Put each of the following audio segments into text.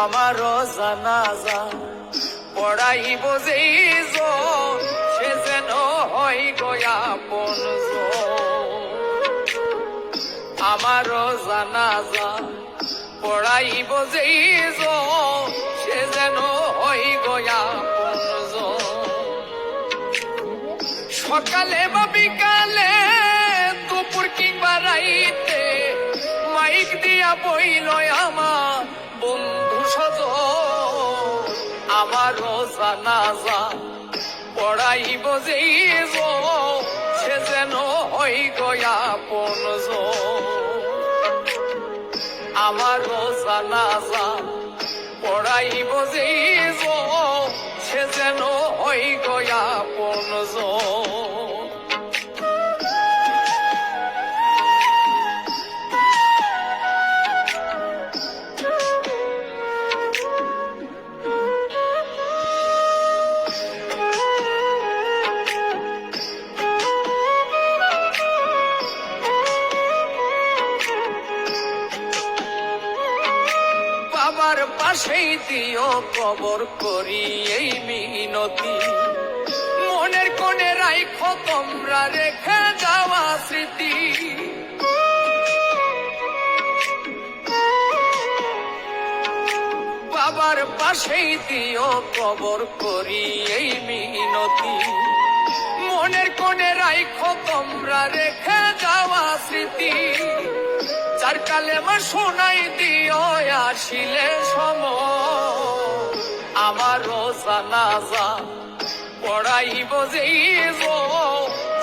আমারও জানাজা পড়াইব যেই সে যেন হয় গয়া পন আমারও জানাজা পড়াইব যেই সে যেন হয় গয়া সকালে বা বিকালে দুপুর কিংবা রাইতে, মাইক দিয়া বইল আমার বন্ধু। আমারও জানাজা পড়াইব যেই সে যেন হই গয়া পন আমারও জানাজা পড়াইব যেই সে যেন হই গয়া পাশেই দিও কবর করি এই মিনতি। মনের কোণে রাইখো তোমরা রেখে যাওয়া স্মৃতি বাবার পাশেই দিও কবর করি এই মিনতি। মনের কোণে রাইখো তোমরা রেখে যাওয়া স্মৃতি যার কালেমা শোনাই দিও, আসিলে সম আমারও জানাজা পড়াইব যেই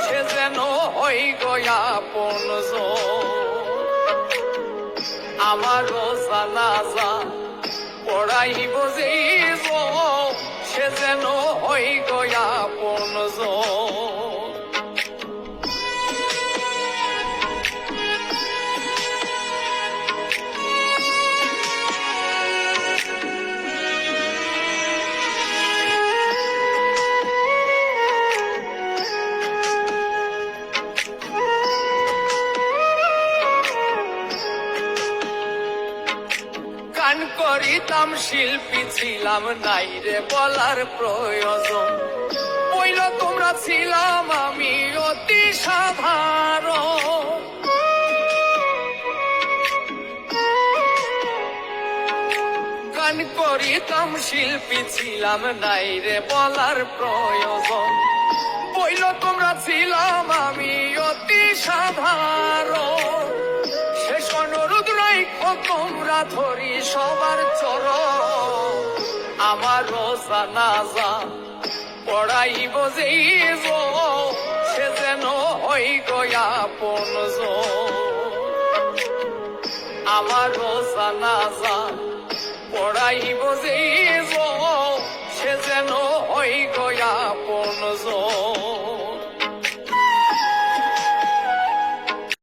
সে যেন হই গয়া পন আমারও যেই সে যেন হই গয়া গান করিতাম, শিল্পী ছিলাম, নাই রে বলার প্রয়োজন। বইল, তোমরা ছিলাম আমি অতি সাধারণ। গান করিতাম, শিল্পী ছিলাম, নাই রে বলার প্রয়োজন। বইল, তোমরা ছিলাম আমি অতি সাধারণ। ধরি সবার চর আমার জানাজা পড়াইব যেই সে যেন হই গয়া পনজ আমার জানাজা পড়াইব যেই সে যেন হই গয়া পনজ